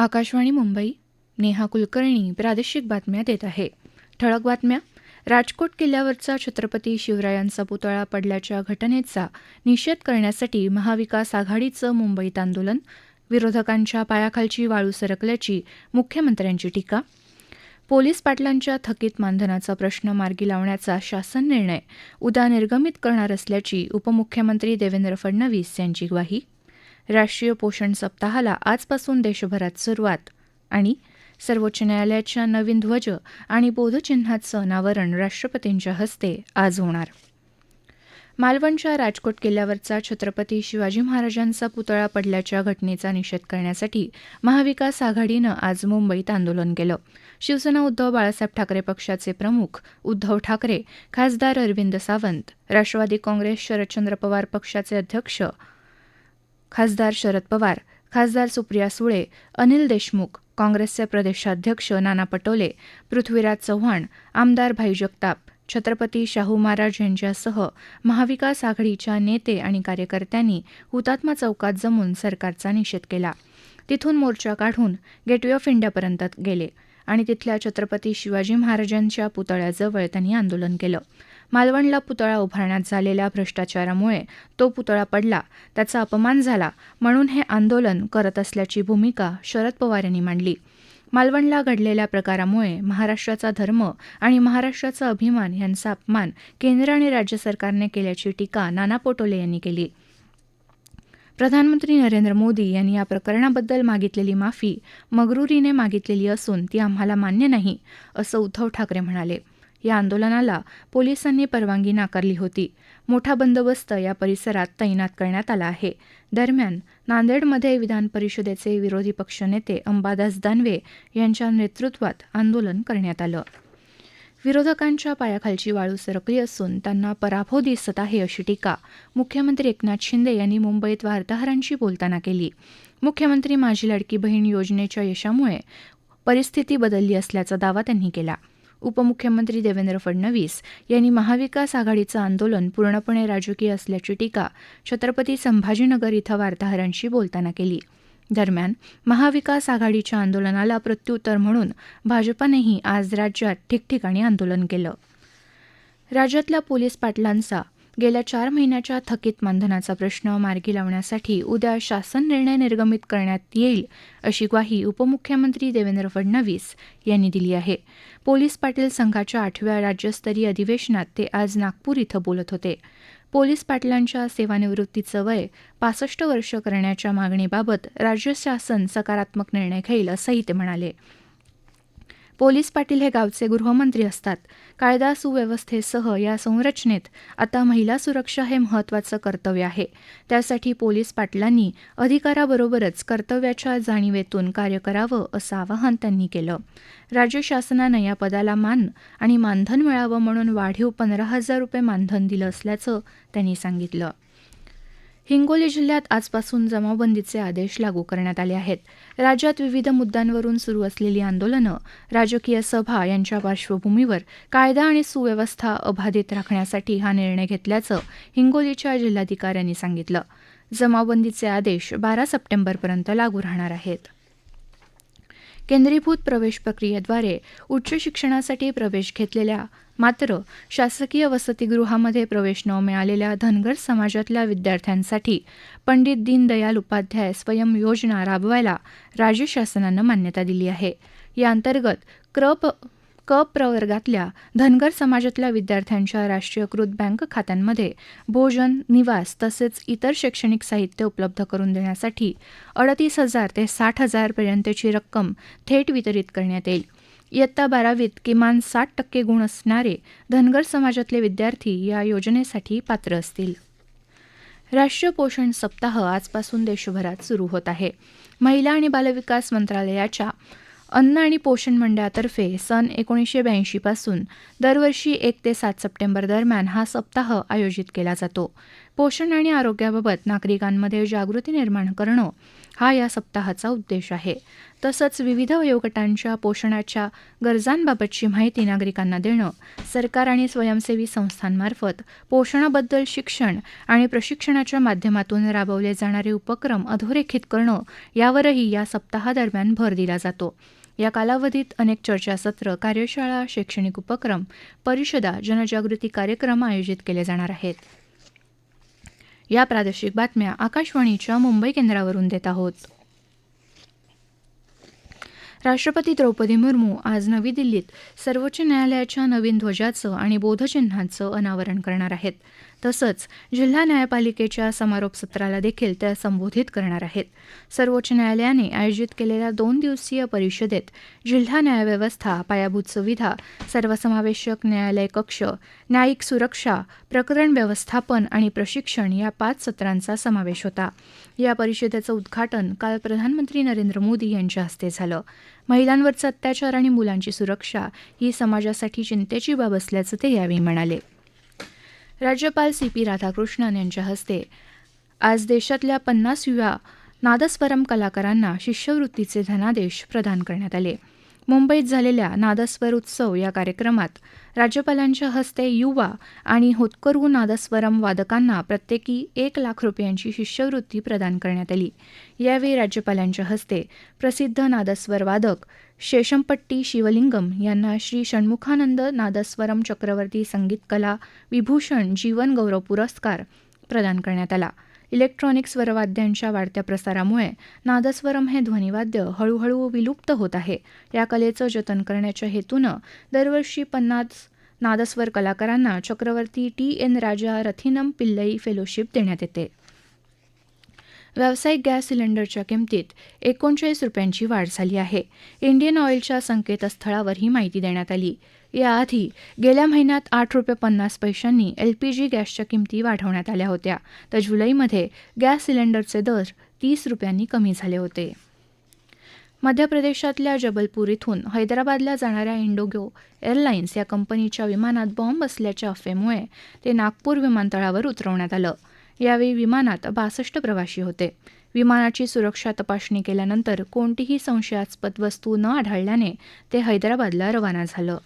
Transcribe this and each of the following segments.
आकाशवाणी मुंबई नेहा कुलकर्णी प्रादेशिक बातम्या देत आहे. ठळक बातम्या. राजकोट किल्ल्यावरचा छत्रपती शिवरायांचा पुतळा पडल्याच्या घटनेचा निषेध करण्यासाठी महाविकास आघाडीचं मुंबईत आंदोलन. विरोधकांच्या पायाखालची वाळू सरकल्याची मुख्यमंत्र्यांची टीका. पोलीस पाटलांच्या थकीत मानधनाचा प्रश्न मार्गी लावण्याचा शासन निर्णय उद्या निर्गमित करणार असल्याची उपमुख्यमंत्री देवेंद्र फडणवीस यांची ग्वाही. राष्ट्रीय पोषण सप्ताहाला आजपासून देशभरात सुरुवात आणि सर्वोच्च न्यायालयाच्या नवीन ध्वज आणि बोधचिन्हाचं अनावरण राष्ट्रपतींच्या हस्ते आज होणार. मालवणच्या राजकोट किल्ल्यावरचा छत्रपती शिवाजी महाराजांचा पुतळा पडल्याच्या घटनेचा निषेध करण्यासाठी महाविकास आघाडीनं आज मुंबईत आंदोलन केलं. शिवसेना उद्धव बाळासाहेब ठाकरे पक्षाचे प्रमुख उद्धव ठाकरे खासदार अरविंद सावंत राष्ट्रवादी काँग्रेस शरदचंद्र पवार पक्षाचे अध्यक्ष खासदार शरद पवार खासदार सुप्रिया सुळे अनिल देशमुख काँग्रेसचे प्रदेशाध्यक्ष नाना पटोले पृथ्वीराज चव्हाण आमदार भाई जगताप छत्रपती शाहू महाराज यांच्यासह महाविकास आघाडीच्या नेते आणि कार्यकर्त्यांनी हुतात्मा चौकात जमून सरकारचा निषेध केला. तिथून मोर्चा काढून गेटवे ऑफ इंडियापर्यंत गेले आणि तिथल्या छत्रपती शिवाजी महाराजांच्या पुतळ्याजवळ त्यांनी आंदोलन केलं. मालवणला पुतळा उभारण्यात झालेल्या भ्रष्टाचारामुळे तो पुतळा पडला त्याचा अपमान झाला म्हणून हे आंदोलन करत असल्याची भूमिका शरद पवार यांनी मांडली. मालवणला घडलेल्या प्रकारामुळे महाराष्ट्राचा धर्म आणि महाराष्ट्राचा अभिमान यांचा अपमान केंद्र आणि राज्य सरकारने केल्याची टीका नाना पोटोले यांनी केली. प्रधानमंत्री नरेंद्र मोदी यांनी या प्रकरणाबद्दल मागितलेली माफी मगरुरीने मागितलेली असून ती आम्हाला मान्य नाही असं उद्धव ठाकरे म्हणाले. या आंदोलनाला पोलिसांनी परवानगी नाकारली होती. मोठा बंदोबस्त या परिसरात तैनात करण्यात आला आहे. दरम्यान नांदेडमध्ये विधान परिषदेचे विरोधी पक्षनेते अंबादास दानवे यांच्या नेतृत्वात आंदोलन करण्यात आलं. विरोधकांच्या पायाखालची वाळू सरकली असून त्यांना पराभव दिसत आहे अशी टीका मुख्यमंत्री एकनाथ शिंदे यांनी मुंबईत वार्ताहरांशी बोलताना केली. मुख्यमंत्री माझी लाडकी बहीण योजनेच्या यशामुळे परिस्थिती बदलली असल्याचा दावा त्यांनी केला. उपमुख्यमंत्री देवेंद्र फडणवीस यांनी महाविकास आघाडीचं आंदोलन पूर्णपणे राजकीय असल्याची टीका छत्रपती संभाजीनगर इथं वार्ताहरांशी बोलताना केली. दरम्यान महाविकास आघाडीच्या आंदोलनाला प्रत्युत्तर म्हणून भाजपानेही आज राज्यात ठिकठिकाणी आंदोलन केलं. राज्यातल्या पोलीस पाटलांचा गेल्या चार महिन्याच्या थकीत मानधनाचा प्रश्न मार्गी लावण्यासाठी उद्या शासन निर्णय निर्गमित करण्यात येईल अशी ग्वाही उपमुख्यमंत्री देवेंद्र फडणवीस यांनी दिली आहे. पोलीस पाटील संघाच्या आठव्या राज्यस्तरीय अधिवेशनात ते आज नागपूर इथं बोलत होते. पोलीस पाटलांच्या सेवानिवृत्तीचं वय पासष्ट वर्ष करण्याच्या मागणीबाबत राज्य शासन सकारात्मक निर्णय घेईल असंही ते म्हणाले. पोलीस पाटील हे गावचे गृहमंत्री असतात. कायदा सुव्यवस्थेसह या संरचनेत आता महिला सुरक्षा हे महत्त्वाचं कर्तव्य आहे. त्यासाठी पोलीस पाटलांनी अधिकाराबरोबरच कर्तव्याच्या जाणीवेतून कार्य करावं असं आवाहन त्यांनी केलं. राज्य शासनानं या पदाला मान आणि मानधन मिळावं म्हणून वाढीव पंधरा हजार रुपये मानधन दिलं असल्याचं त्यांनी सांगितलं. हिंगोली जिल्ह्यात आजपासून जमावबंदीचे आदेश लागू करण्यात आले आहेत. राज्यात विविध मुद्द्यांवरून सुरू असलेली आंदोलनं राजकीय सभा यांच्या पार्श्वभूमीवर कायदा आणि सुव्यवस्था अबाधित राखण्यासाठी हा निर्णय घेतल्याचं हिंगोलीच्या जिल्हाधिकाऱ्यांनी सांगितलं. जमावबंदीचे आदेश बारा सप्टेंबरपर्यंत लागू राहणार आहेत. केंद्रीभूत प्रवेश प्रक्रियेद्वारे उच्च शिक्षणासाठी प्रवेश घेतलेल्या मात्र शासकीय वसतिगृहामध्ये प्रवेश न मिळालेल्या धनगर समाजातल्या विद्यार्थ्यांसाठी पंडित दीनदयाल उपाध्याय स्वयं योजना राबवायला राज्य शासनानं मान्यता दिली आहे. या अंतर्गत क्र क प्रवर्गातल्या धनगर समाजातल्या विद्यार्थ्यांच्या राष्ट्रीयकृत बँक खात्यांमध्ये भोजन निवास तसेच इतर शैक्षणिक साहित्य उपलब्ध करून देण्यासाठी अडतीस हजार ते साठ हजारपर्यंतची रक्कम थेट वितरित करण्यात येईल. इयत्ता बारावीत किमान साठ टक्के गुण असणारे धनगर समाजातले विद्यार्थी या योजनेसाठी पात्र असतील. राष्ट्रीय पोषण सप्ताह आजपासून देशभरात सुरू होत आहे. महिला आणि बालविकास मंत्रालयाच्या अन्न आणि पोषण मंडळातर्फे सन एकोणीसशे ब्याऐंशीपासून दरवर्षी एक ते सात सप्टेंबर दरम्यान हा सप्ताह आयोजित केला जातो. पोषण आणि आरोग्याबाबत नागरिकांमध्ये जागृती निर्माण करणं हा या सप्ताहाचा उद्देश आहे. तसंच विविध वयोगटांच्या पोषणाच्या गरजांबाबतची माहिती नागरिकांना देणं सरकार आणि स्वयंसेवी संस्थांमार्फत पोषणाबद्दल शिक्षण आणि प्रशिक्षणाच्या माध्यमातून राबवले जाणारे उपक्रम अधोरेखित करणं यावरही या सप्ताहादरम्यान भर दिला जातो. या कालावधीत अनेक चर्चासत्र कार्यशाळा शैक्षणिक उपक्रम परिषदा जनजागृती कार्यक्रम आयोजित केले जाणार आहेत. या प्रादेशिक बातम्या आकाशवाणीच्या मुंबई केंद्रावरून देत आहोत. राष्ट्रपती द्रौपदी मुर्मू आज नवी दिल्लीत सर्वोच्च न्यायालयाच्या नवीन ध्वजाचं आणि बोधचिन्हाचं अनावरण करणार आहेत. तसंच जिल्हा न्यायपालिकेच्या समारोप सत्राला देखील त्या संबोधित करणार आहेत. सर्वोच्च न्यायालयाने आयोजित केलेल्या दोन दिवसीय परिषदेत जिल्हा न्यायव्यवस्था पायाभूत सुविधा सर्वसमावेशक न्यायालय कक्ष न्यायिक सुरक्षा प्रकरण व्यवस्थापन आणि प्रशिक्षण या पाच सत्रांचा समावेश होता. या परिषदेचं उद्घाटन काल प्रधानमंत्री नरेंद्र मोदी यांच्या हस्ते झालं. महिलांवरचा अत्याचार आणि मुलांची सुरक्षा ही समाजासाठी चिंतेची बाब असल्याचं ते यावेळी म्हणाले. राज्यपाल सी पी राधाकृष्णन यांच्या हस्ते आज देशातल्या पन्नासव्या नादस्वरम कलाकारांना शिष्यवृत्तीचे धनादेश प्रदान करण्यात आले. मुंबईत झालेल्या नादस्वर उत्सव या कार्यक्रमात राज्यपालांच्या हस्ते युवा आणि होतकरू नादस्वरम वादकांना प्रत्येकी एक लाख रुपयांची शिष्यवृत्ती प्रदान करण्यात आली. यावेळी राज्यपालांच्या हस्ते प्रसिद्ध नादस्वर वादक शेषमपट्टी शिवलिंगम यांना श्री षण्मुखानंद नादस्वरम चक्रवर्ती संगीत कला विभूषण जीवन गौरव पुरस्कार प्रदान करण्यात आला. इलेक्ट्रॉनिक स्वरवाद्यांच्या वाढत्या प्रसारामुळे नादस्वरम हे ध्वनिवाद्य हळूहळू विलुप्त होत आहे. या कलेचं जतन करण्याच्या हेतूनं दरवर्षी पन्नास नादस्वर कलाकारांना Chakravarthi T N Raja Rathinam Pillai fellowship देण्यात येते. व्यावसायिक गॅस सिलेंडरच्या किमतीत एकोणचाळीस रुपयांची वाढ झाली आहे. इंडियन ऑइलच्या संकेतस्थळावर ही माहिती देण्यात आली. याआधी गेल्या महिन्यात आठ रुपये पन्नास पैशांनी एलपीजी गॅसच्या किमती वाढवण्यात आल्या होत्या. तर जुलैमध्ये गॅस सिलेंडरचे दर तीस रुपयांनी कमी झाले होते. मध्य प्रदेशातल्या जबलपूर इथून हैदराबादला जाणाऱ्या इंडोगो एअरलाइन्स या कंपनीच्या विमानात बॉम्ब असल्याच्या अफवेमुळे ते नागपूर विमानतळावर उतरवण्यात आलं. यावेळी विमानात बासष्ट प्रवाशी होते. विमानाची सुरक्षा तपासणी केल्यानंतर कोणतीही संशयास्पद वस्तू न आढळल्याने ते हैदराबादला रवाना झालं.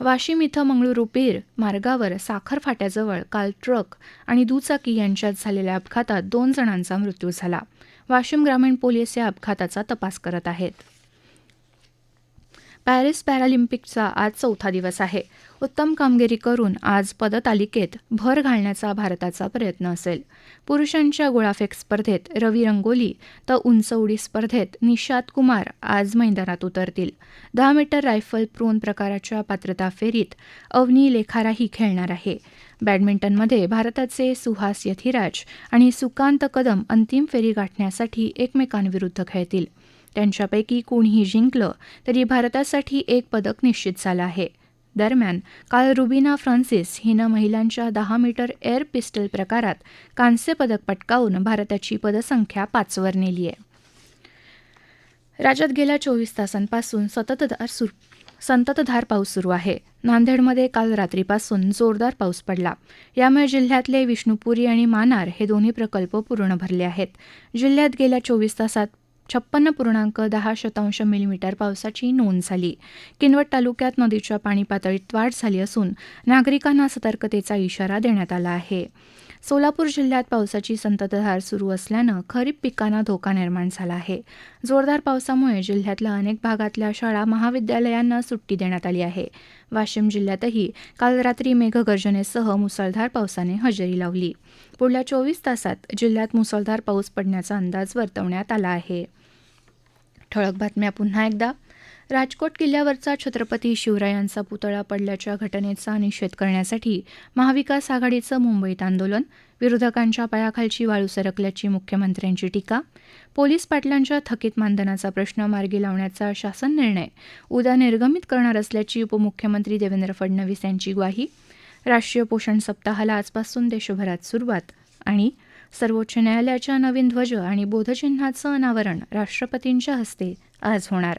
वाशिम इथं मंगळुरूपीर मार्गावर साखर फाट्याजवळ काल ट्रक आणि दुचाकी यांच्यात झालेल्या अपघातात दोन जणांचा मृत्यू झाला. वाशिम ग्रामीण पोलीस या अपघाताचा तपास करत आहेत. पॅरिस पॅरालिम्पिकचा आज चौथा दिवस आहे. उत्तम कामगिरी करून आज पदतालिकेत भर घालण्याचा भारताचा प्रयत्न असेल. पुरुषांच्या गोळाफेक स्पर्धेत रवी रंगोली तर उंच उडी स्पर्धेत निशात कुमार आज मैदानात उतरतील. दहा मीटर रायफल प्रोन प्रकाराच्या पात्रता फेरीत अवनी लेखाराही खेळणार आहे. बॅडमिंटनमध्ये भारताचे सुहास यथिराज आणि सुकांत कदम अंतिम फेरी गाठण्यासाठी एकमेकांविरुद्ध खेळतील. त्यांच्यापैकी कोणीही जिंकलं तरी भारतासाठी एक पदक निश्चित झालं आहे. दरम्यान काल रुबिना फ्रान्सिस हिनं महिलांच्या दहा मीटर एअर पिस्टल प्रकारात कांस्य पदक पटकावून भारताची पदसंख्या पाचवर नेली आहे. राज्यात गेल्या चोवीस तासांपासून सततधार सुरू संततधार पाऊस सुरू आहे. नांदेडमध्ये काल रात्रीपासून जोरदार पाऊस पडला. यामुळे जिल्ह्यातले विष्णुपुरी आणि मानार हे दोन्ही प्रकल्प पूर्ण भरले आहेत. जिल्ह्यात गेल्या चोवीस तासात छप्पन्न पूर्णांक दहा शतांश मिलीमीटर पावसाची नोंद झाली. किनवट तालुक्यात नदीच्या पाणी पातळीत वाढ झाली असून नागरिकांना सतर्कतेचा इशारा देण्यात आला आहे. सोलापूर जिल्ह्यात पावसाची संततधार सुरू असल्यानं खरीप पिकांना धोका निर्माण झाला आहे. जोरदार पावसामुळे जिल्ह्यातल्या अनेक भागातल्या शाळा महाविद्यालयांना सुट्टी देण्यात आली आहे. वाशिम जिल्ह्यातही काल रात्री मेघगर्जनेसह मुसळधार पावसाने हजेरी लावली. पुढल्या चोवीस तासात जिल्ह्यात मुसळधार पाऊस पडण्याचा अंदाज वर्तवण्यात आला आहे. ठळक बातम्या पुन्हा एकदा. राजकोट किल्ल्यावरचा छत्रपती शिवरायांचा पुतळा पडल्याच्या घटनेचा निषेध करण्यासाठी महाविकास आघाडीचं मुंबईत आंदोलन विरोधकांच्या पायाखालची वाळू सरकल्याची मुख्यमंत्र्यांची टीका पोलीस पाटलांच्या थकीत मानधनाचा प्रश्न मार्गी लावण्याचा शासन निर्णय उद्या निर्गमित करणार असल्याची उपमुख्यमंत्री देवेंद्र फडणवीस यांची ग्वाही राष्ट्रीय पोषण सप्ताहाला आजपासून देशभरात सुरुवात आणि सर्वोच्च न्यायालयाच्या नवीन ध्वज आणि बोधचिन्हाचं अनावरण राष्ट्रपतींच्या हस्ते आज होणार.